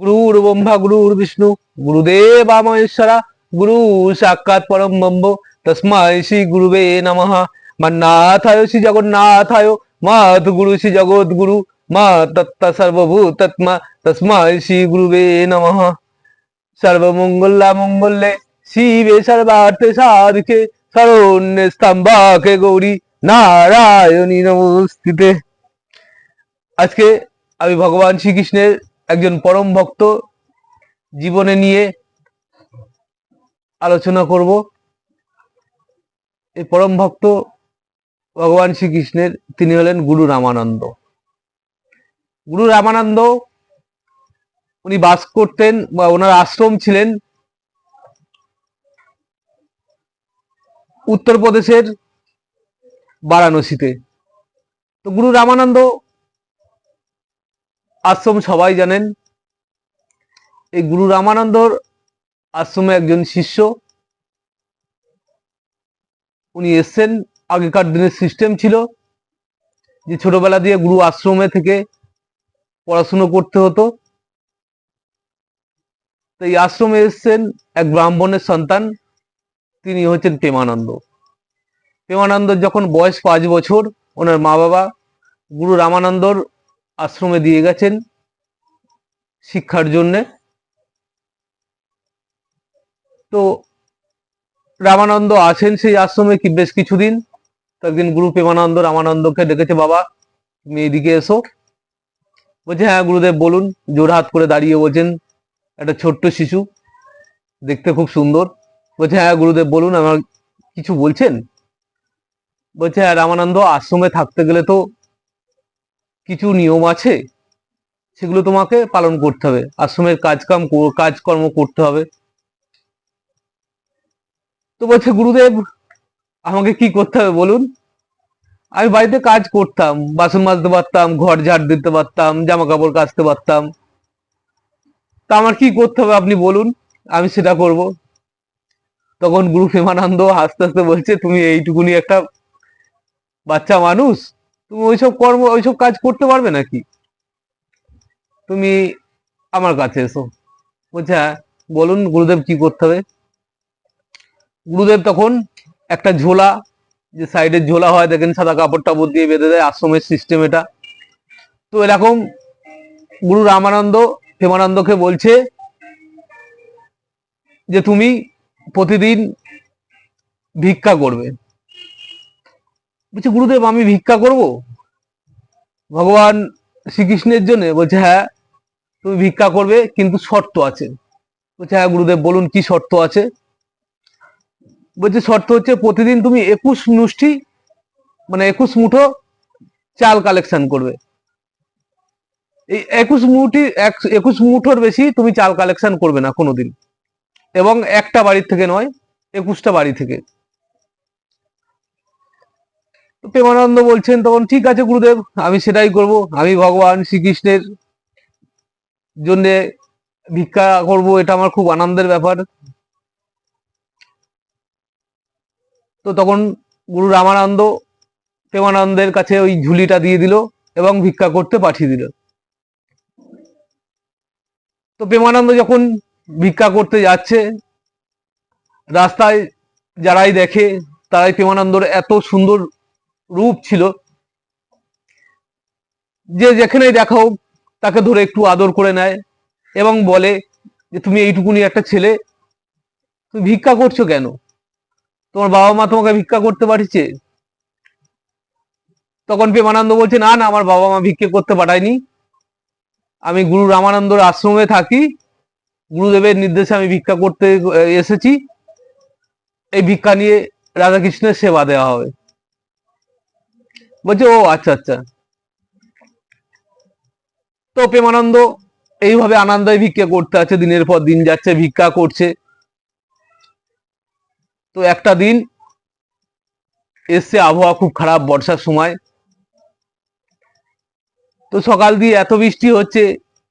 গুরুর ব্রহ্মা গুরুর বিষ্ণু গুরুদেব মহেশ্বরা গুরু সাক্ষাৎ পরম ব্রহ্ম তস্মাই শ্রী গুরুবে নমঃ মন্নাথায় শ্রী জগন্নাথায় মাত গুরু শ্রী জগৎ গুরু মা তত্ত সর্বভূতত্মা তস্মাই শ্রী গুরুবে নমঃ সর্বমঙ্গলা মঙ্গলে শিবে সর্বার্থে সাধিকে শরণ্যে স্তম্ভাকে গৌরী নারায়ণী নমস্তিতে আজকে আমি ভগবান শ্রীকৃষ্ণের একজন পরম ভক্ত জীবনে নিয়ে আলোচনা করব। এই পরম ভক্ত ভগবান শ্রীকৃষ্ণের, তিনি হলেন গুরু রামানন্দ। গুরু রামানন্দ, উনি বাস করতেন বা ওনার আশ্রম ছিলেন উত্তরপ্রদেশের বারাণসীতে। তো গুরু রামানন্দ আশ্রম সবাই জানেন। এই গুরু রামানন্দর আশ্রমে একজন শিষ্য। উনি এসছেন। আগেকার দিনের সিস্টেম ছিল যে ছোটবেলা দিয়ে গুরু আশ্রমে থেকে পড়াশুনো করতে হতো। তো এই আশ্রমে এসছেন এক ব্রাহ্মণের সন্তান, তিনি হচ্ছেন প্রেমানন্দ। প্রেমানন্দ যখন বয়স পাঁচ বছর, ওনার মা বাবা গুরু রামানন্দর আশ্রমে দিয়ে গেছেন শিক্ষার জন্যে। তো রামানন্দ আছেন সেই আশ্রমে কি বেশ কিছুদিন। তো একদিন গুরু প্রেমানন্দ রামানন্দকে ডেকেছে, বাবা, তুমি এদিকে এসো। বলছে হ্যাঁ গুরুদেব, বলুন। জোরহাত করে দাঁড়িয়ে বলছেন, একটা ছোট্ট শিশু, দেখতে খুব সুন্দর। বলছে হ্যাঁ গুরুদেব, বলুন, আমার কিছু বলছেন? বলছে হ্যাঁ রামানন্দ, আশ্রমে থাকতে গেলে তো কিছু নিয়ম আছে? সেগুলো তোমাকে পালন করতে হবে। আশ্রমের কাজকাম কর- কাজকর্ম করতে হবে। তো বলছে, গুরুদেব, আমাকে কি করতে হবে বলুন? আমি বাড়িতে কাজ করতাম, বাসন মাজতে পারতাম, ঘর ঝাড় দিতে পারতাম জামা কাপড় কাচতে পারতাম। তা আমার কি করতে হবে আপনি বলুন? আমি সেটা করব। তখন গুরু প্রেমানন্দ আস্তে আস্তে বলছে, তুমি এইটুকুনি একটা বাচ্চা মানুষ তুমি ওইসব কর্ম, ওইসব কাজ করতে পারবে নাকি? তুমি আমার কাছে এসো। বলছে হ্যাঁ বলুন গুরুদেব কি করতে হবে? গুরুদেব তখন একটা ঝোলা, যে সাইডের ঝোলা হয়, দেখেন সাদা কাপড় টাপড় দিয়ে বেঁধে দেয়, আশ্রমের সিস্টেম এটা। তো এরকম গুরু রামানন্দ প্রেমানন্দকে বলছে যে, তুমি প্রতিদিন ভিক্ষা করবে। বলছে, গুরুদেব, আমি ভিক্ষা করব? ভগবান শ্রীকৃষ্ণের জন্য বলছে হ্যাঁ তুমি ভিক্ষা করবে, কিন্তু শর্ত আছে। বলছে হ্যাঁ গুরুদেব, বলুন, কি শর্ত আছে? বলছে, শর্ত হচ্ছে, প্রতিদিন তুমি একুশ মুষ্টি মানে একুশ মুঠো চাল কালেকশন করবে। এই একুশ মুঠি, এক- একুশ মুঠোর বেশি তুমি চাল কালেকশন করবে না কোনোদিন। এবং একটা বাড়ির থেকে নয়, একুশটা বাড়ি থেকে। প্রেমানন্দ বলছেন, তখন ঠিক আছে গুরুদেব, আমি সেটাই করব। আমি ভগবান শ্রীকৃষ্ণের জন্য ভিক্ষা করব, এটা আমার খুব আনন্দের ব্যাপার। তো তখন গুরু রামানন্দ প্রেমানন্দের কাছে ওই ঝুলিটা দিয়ে দিল এবং ভিক্ষা করতে পাঠিয়ে দিল। তো প্রেমানন্দ যখন ভিক্ষা করতে যাচ্ছে, রাস্তায় যারাই দেখে, তারাই প্রেমানন্দর এত সুন্দর রূপ ছিল। যে যেখানেই দেখা হোক তাকে ধরে একটু আদর করে নেয় এবং বলে যে, তুমি এইটুকুনি একটা ছেলে, তুমি ভিক্ষা করছ কেন? তোমার বাবা মা তোমাকে ভিক্ষা করতে পাঠিয়েছে? তখন প্রেমানন্দ বলছে, না না, আমার বাবা মা ভিক্ষে করতে পাঠায়নি। আমি গুরু রামানন্দর আশ্রমে থাকি। গুরুদেবের নির্দেশে আমি ভিক্ষা করতে, এসেছি। এই ভিক্ষা নিয়ে রাধাকৃষ্ণের সেবা দেওয়া হবে। বলছে, ও আচ্ছা আচ্ছা। তো প্রেমানন্দ এইভাবে আনন্দে ভিক্ষা করতে আছে, দিনের পর দিন যাচ্ছে, ভিক্ষা করছে। তো একটা দিন এসছে আবহাওয়া খুব খারাপ বর্ষার সময়। তো সকাল দিয়ে এত বৃষ্টি হচ্ছে,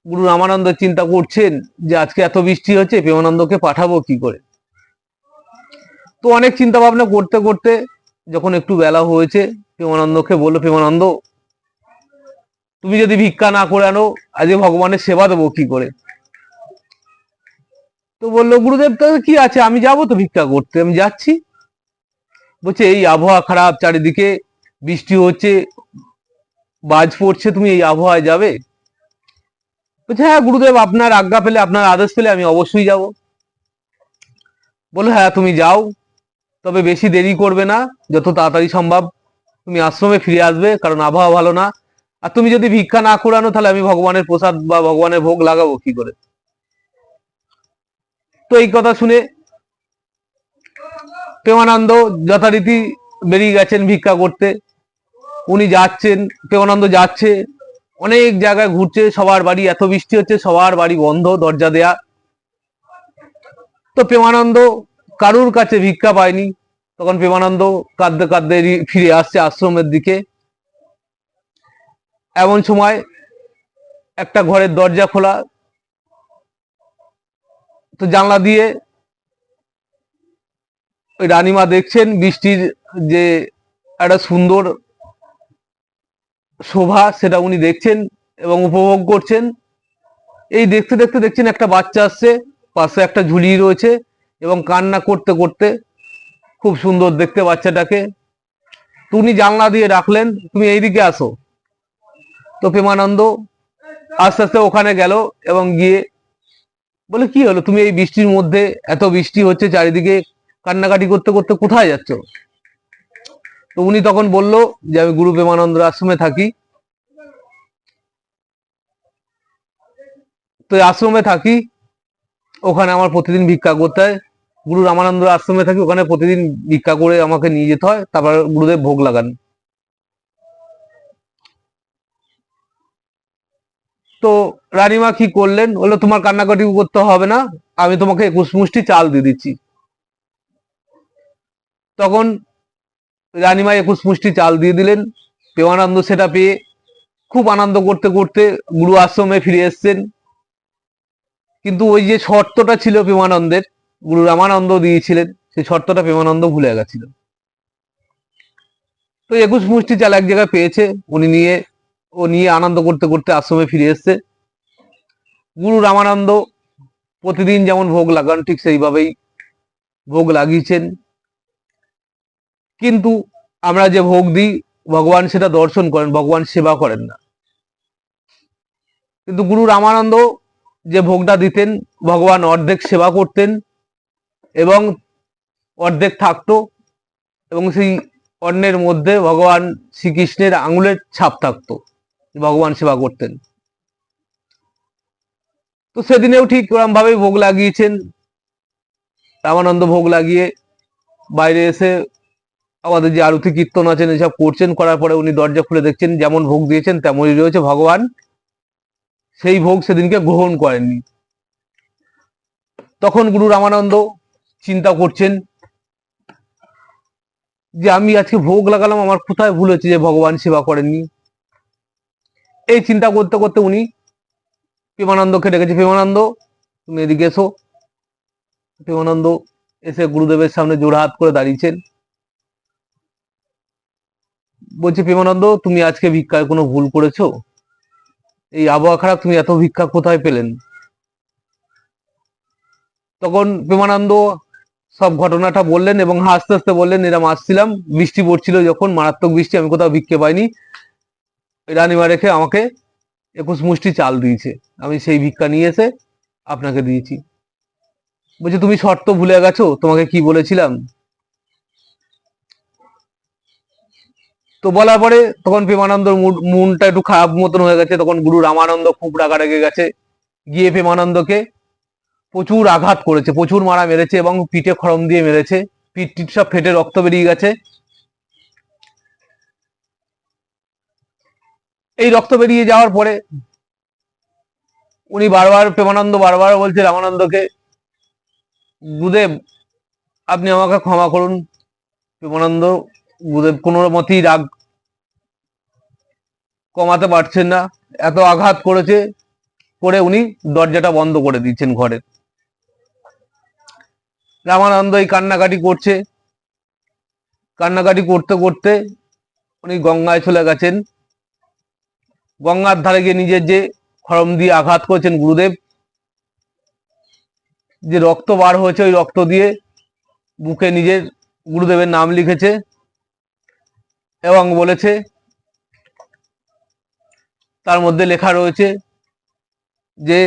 গুরু রামানন্দ চিন্তা করছেন যে আজকে এত বৃষ্টি হচ্ছে, প্রেমানন্দকে পাঠাবো কি করে? তো অনেক চিন্তা ভাবনা করতে করতে যখন একটু বেলা হয়েছে, প্রেমানন্দকে বলল, প্রেমানন্দ, তুমি যদি ভিক্ষা না করে আনো আজকে ভগবানের সেবা দেবো কি করে? তো বলল, গুরুদেব তো কি আছে? আমি যাব তো ভিক্ষা করতে, আমি যাচ্ছি। বলছে, এই আবহাওয়া খারাপ, চারিদিকে বৃষ্টি হচ্ছে, বাজ পড়ছে, তুমি এই আবহাওয়ায় যাবে? বলছে হ্যাঁ গুরুদেব, আপনার আজ্ঞা পেলে, আপনার আদেশ পেলে আমি অবশ্যই যাব। বলল হ্যাঁ তুমি যাও। তবে বেশি দেরি করবে না, যত তাড়াতাড়ি সম্ভব। তুমি আশ্রমে ফিরে আসবে, কারণ আবহাওয়া ভালো না। আর তুমি যদি ভিক্ষা না করানো তাহলে আমি ভগবানের প্রসাদ বা ভগবানের ভোগ লাগাবো কি করে? তো এই কথা শুনে প্রেমানন্দ যথারীতি বেরিয়ে গেছেন ভিক্ষা করতে। উনি যাচ্ছেন, প্রেমানন্দ যাচ্ছে। অনেক জায়গায় ঘুরছে, সবার বাড়ি, এত বৃষ্টি হচ্ছে, সবার বাড়ি বন্ধ, দরজা দেয়া। তো প্রেমানন্দ কারুর কাছে ভিক্ষা পায়নি তখন প্রেমানন্দ কাঁদতে কাঁদতে ফিরে আসছে আশ্রমের দিকে। এমন সময় একটা ঘরের দরজা খোলা। তো জানলা দিয়ে ওই রানীমা দেখছেন বৃষ্টির যে একটা সুন্দর শোভা সেটা উনি দেখছেন এবং উপভোগ করছেন। এই দেখতে দেখতে দেখছেন একটা বাচ্চা আসছে, পাশে একটা ঝুলি রয়েছে। এবং কান্না করতে করতে খুব সুন্দর দেখতে বাচ্চাটাকে। তুমি জানলা দিয়ে রাখলেন, তুমি এইদিকে আসো। তো প্রেমানন্দ আস্তে আস্তে ওখানে গেল এবং গিয়ে বলে, কি হলো? তুমি এই বৃষ্টির মধ্যে এত বৃষ্টি হচ্ছে চারিদিকে, কান্নাকাটি করতে করতে কোথায় যাচ্ছ? তো উনি তখন বলল যে, আমি গুরু প্রেমানন্দ আশ্রমে থাকি। তো আশ্রমে থাকি, ওখানে আমার প্রতিদিন ভিক্ষা করতে হয়। গুরু রামানন্দ আশ্রমে থাকি, ওখানে প্রতিদিন ভিক্ষা করে আমাকে নিয়ে যেতে হয়, তারপর গুরুদেব ভোগ লাগান। তো রানীমা কি করলেন? বলল, তোমার কান্নাকাটি করতে হবে না, আমি তোমাকে একুশ মুষ্টি চাল দিয়ে দিচ্ছি। তখন রানীমা একুশ মুষ্টি চাল দিয়ে দিলেন। প্রেমানন্দ সেটা পেয়ে খুব আনন্দ করতে করতে গুরু আশ্রমে ফিরে এসছেন। কিন্তু ওই যে শর্তটা ছিল প্রেমানন্দের গুরু রামানন্দ দিয়েছিলেন, সেই শর্তটা প্রেমানন্দ ভুলে গেছিল। তো একুশ মুষ্টি চাল এক জায়গায় পেয়েছে, উনি নিয়ে, ও নিয়ে আনন্দ করতে করতে আশ্রমে ফিরে এসছে। গুরু রামানন্দ প্রতিদিন যেমন ভোগ লাগান, ঠিক সেইভাবেই ভোগ লাগিয়েছেন। কিন্তু আমরা যে ভোগ দিই, ভগবান সেটা দর্শন করেন, ভগবান সেবা করেন না। কিন্তু গুরু রামানন্দ যে ভোগটা দিতেন, ভগবান অর্ধেক সেবা করতেন এবং অর্ধেক থাকতো এবং সেই অন্নের মধ্যে ভগবান শ্রীকৃষ্ণের আঙুলের ছাপ থাকতো ভগবান সেবা করতেন। তো সেদিনেও ঠিক ওরম ভাবে ভোগ লাগিয়েছেন। রামানন্দ ভোগ লাগিয়ে বাইরে এসে আমাদের যে আরতি কীর্তন আছেন এসব করছেন, করার পরে উনি দরজা খুলে দেখছেন যেমন ভোগ দিয়েছেন তেমনই রয়েছে ভগবান। সেই ভোগ সেদিনকে গ্রহণ করেননি। তখন গুরু রামানন্দ চিন্তা করছেন যে আমি আজকে ভোগ লাগালাম, আমার কোথায় ভুল হচ্ছে যে ভগবান সেবা করেননি? এই চিন্তা করতে করতে উনি প্রেমানন্দকে ডেকেছে প্রেমানন্দ, তুমি এদিকে এসো। প্রেমানন্দ এসে গুরুদেবের সামনে জোড়হাত করে দাঁড়িয়েছেন। বলছে, প্রেমানন্দ, তুমি আজকে ভিক্ষায় কোনো ভুল করেছ? এই আবহাওয়া খারাপ, তুমি এত ভিক্ষা কোথায় পেলেন? তখন প্রেমানন্দ সব ঘটনাটা বললেন এবং হাসতে হাসতে বললেন, এরম আসছিলাম। বৃষ্টি পড়ছিল যখন, মারাত্মক বৃষ্টি, আমি কোথাও ভিক্ষে পাইনি। রানিমা রেখে আমাকে একুশ মুষ্টি চাল দিয়েছে। আমি সেই ভিক্ষা নিয়ে এসে আপনাকে দিয়েছি। বলছে, তুমি শর্ত ভুলে গেছো? তোমাকে কি বলেছিলাম? তো বলার পরে তখন প্রেমানন্দর মনটা একটু খারাপ মতন হয়ে গেছে। তখন গুরু রামানন্দ খুব রাগা রেগে গেছে। গিয়ে প্রেমানন্দকে প্রচুর আঘাত করেছে, প্রচুর মারা মেরেছে এবং পিঠে খরম দিয়ে মেরেছে। পিঠ টিট সব ফেটে, রক্ত বেরিয়ে গেছে। এই রক্ত বেরিয়ে যাওয়ার পরে উনি বারবার, প্রেমানন্দ বারবার বলছে রামানন্দকে গুরুদেব আপনি আমাকে ক্ষমা করুন। প্রেমানন্দ গুরুদেব কোনো মতেই রাগ কমাতে পারছেন না। এত আঘাত করেছে, করে উনি দরজাটা বন্ধ করে দিচ্ছেন ঘরের রামানন্দ এই কান্নাকাটি করছে। কান্নাকাটি করতে করতে উনি গঙ্গায় চলে গেছেন। গঙ্গার ধারে গিয়ে নিজের যে খরম দিয়ে আঘাত করেছেন গুরুদেব, যে রক্ত বার হয়েছে ওই রক্ত দিয়ে বুকে নিজের গুরুদেবের নাম লিখেছে এবং বলেছে, তার মধ্যে লেখা রয়েছে যে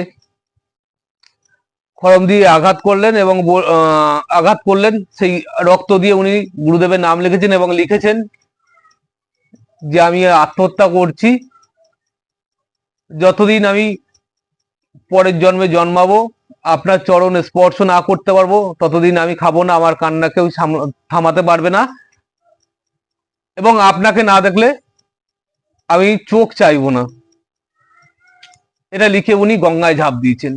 খরম দিয়ে আঘাত করলেন এবং আঘাত করলেন, সেই রক্ত দিয়ে উনি গুরুদেবের নাম লিখেছেন এবং লিখেছেন যে আমি আত্মহত্যা করছি, যতদিন আমি পরের জন্মে জন্মাবো, আপনার চরণ স্পর্শ না করতে পারব, ততদিন আমি খাব না, আমার কান্না কেউ থামাতে পারবে না। এবং আপনাকে না দেখলে আমি চোখ চাইব না। এটা লিখে উনি গঙ্গায় ঝাঁপ দিয়েছেন।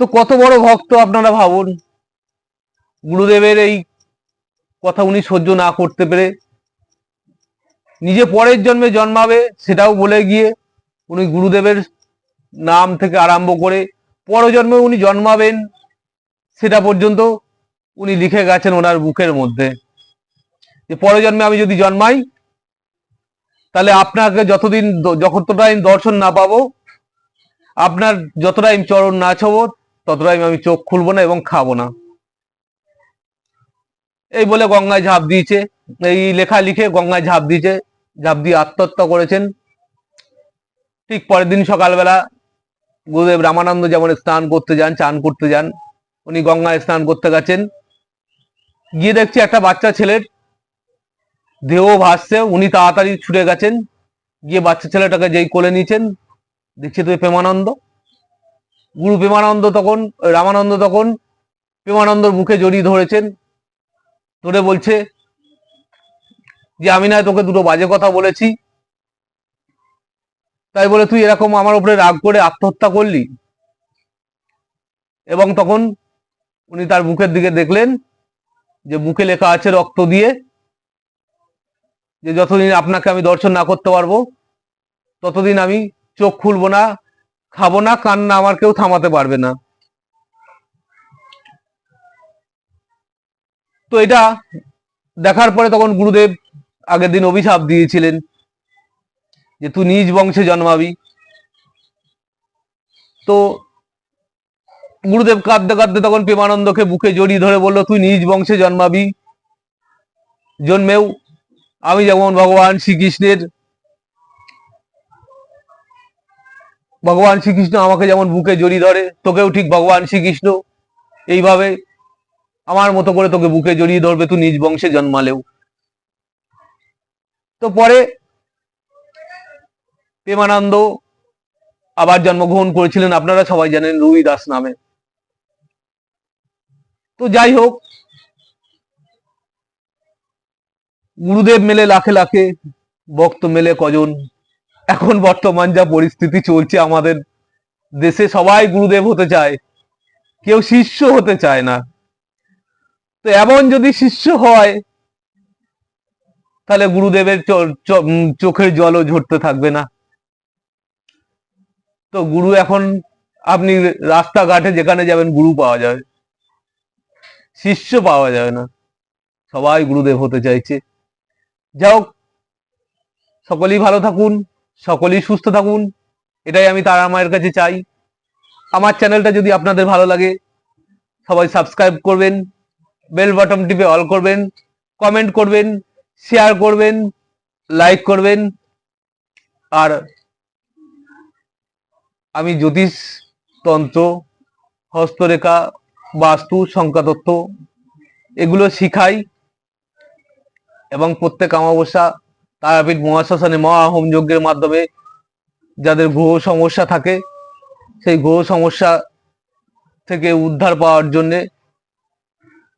তো কত বড় ভক্ত আপনারা ভাবুন। গুরুদেবের এই কথা উনি সহ্য না করতে পেরে নিজে পরের জন্মে জন্মাবে সেটাও বলে গিয়ে উনি গুরুদেবের নাম থেকে আরম্ভ করে পরজন্মে উনি জন্মাবেন সেটা পর্যন্ত উনি লিখে গেছেন ওনার বুকের মধ্যে। যে পরজন্মে আমি যদি জন্মাই, তাহলে আপনাকে যতদিন যতটা আমি দর্শন না পাবো, আপনার যতটা আমি চরণ না ছোবো ততটাই আমি চোখ খুলবো না এবং খাব না। এই বলে গঙ্গায় ঝাঁপ দিয়েছে। এই লেখা লিখে গঙ্গায় ঝাঁপ দিয়েছে। ঝাঁপ দিয়ে আত্মহত্যা করেছেন। ঠিক পরের দিন সকালবেলা গুরুদেব রামানন্দ যেমন স্নান করতে যান, চান করতে যান, উনি গঙ্গায় স্নান করতে গেছেন। গিয়ে দেখছি একটা বাচ্চা ছেলের দেহ ভাসছে, উনি তাড়াতাড়ি ছুটে গেছেন। গিয়ে বাচ্চা ছেলেটাকে যেই কোলে নিয়েছেন। দেখছি তুই প্রেমানন্দ। গুরু প্রেমানন্দ তখন, রামানন্দ তখন প্রেমানন্দর মুখে জড়িয়ে ধরেছেন। ধরে বলছে যে, আমি না তোকে দুটো বাজে কথা বলেছি। তাই বলে তুই এরকম আমার উপরে রাগ করে আত্মহত্যা করলি? এবং তখন উনি তার মুখের দিকে দেখলেন যে, মুখে লেখা আছে রক্ত দিয়ে যে, যতদিন আপনাকে আমি দর্শন না করতে পারব, ততদিন আমি চোখ খুলবো না খাব না, কান্না, আমার কেউ থামাতে পারবে না। তো এটা দেখার পরে তখন গুরুদেব আগের দিন অভিশাপ দিয়েছিলেন যে, তুই নিজ বংশে জন্মাবি। তো গুরুদেব কাঁদতে কাঁদতে তখন প্রেমানন্দকে বুকে জড়িয়ে ধরে বলল, তুই নিজ বংশে জন্মাবি। জন্মেও আমি যেমন ভগবান শ্রীকৃষ্ণের ভগবান শ্রীকৃষ্ণ আমাকে যেমন বুকে জড়িয়ে ধরে, তোকেও ঠিক ভগবান শ্রীকৃষ্ণ। এইভাবে আমার মতো করে তোকে বুকে জড়িয়ে ধরবে তুই নিজ বংশে জন্মালেও। তো পরে প্রেমানন্দ আবার জন্মগ্রহণ করেছিলেন, আপনারা সবাই জানেন রুই দাস নামে। তো যাই হোক, গুরুদেব মেলে লাখে লাখে, ভক্ত মেলে কজন এখন বর্তমান যা পরিস্থিতি চলছে আমাদের দেশে সবাই গুরুদেব হতে চায়, কেউ শিষ্য হতে চায় না। তো এমন যদি শিষ্য হয়, তাহলে গুরুদেবের চোখের জলও ঝরতে থাকবে না। তো গুরু এখন, আপনি রাস্তাঘাটে যেখানে যাবেন, গুরু পাওয়া যাবে শিষ্য পাওয়া যাবে না। সবাই গুরুদেব হতে চাইছে। যাই হোক, সকলেই ভালো থাকুন। সকলেই সুস্থ থাকুন। এটাই আমি তারা মায়ের কাছে চাই। আমার চ্যানেলটা যদি আপনাদের ভালো লাগে, সবাই সাবস্ক্রাইব করবেন বেল বাটন টিপে অল করবেন কমেন্ট করবেন শেয়ার করবেন লাইক করবেন। আর আমি জ্যোতিষ তন্ত্র, হস্তরেখা, বাস্তু সংখ্যাতত্ত্ব এগুলো শিখাই এবং প্রত্যেক অমাবস্যা তারাপীঠ মহাশ্মশানে মহা হোম যজ্ঞের মাধ্যমে যাদের গ্রহ সমস্যা থাকে, সেই গ্রহ সমস্যা থেকে উদ্ধার পাওয়ার জন্যে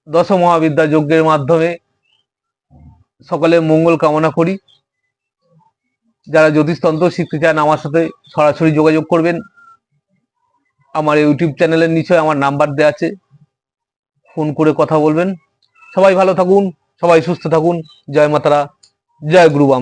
দশ মহাবিদ্যা যজ্ঞের মাধ্যমে সকলে মঙ্গল কামনা করি। যারা জ্যোতিষতন্ত্র শিখতে চান আমার সাথে সরাসরি যোগাযোগ করবেন। আমার ইউটিউব চ্যানেলের নিচে আমার নাম্বার দেওয়া আছে। ফোন করে কথা বলবেন। সবাই ভালো থাকুন, সবাই সুস্থ থাকুন। জয় মাতারা। জয় গুরুবাম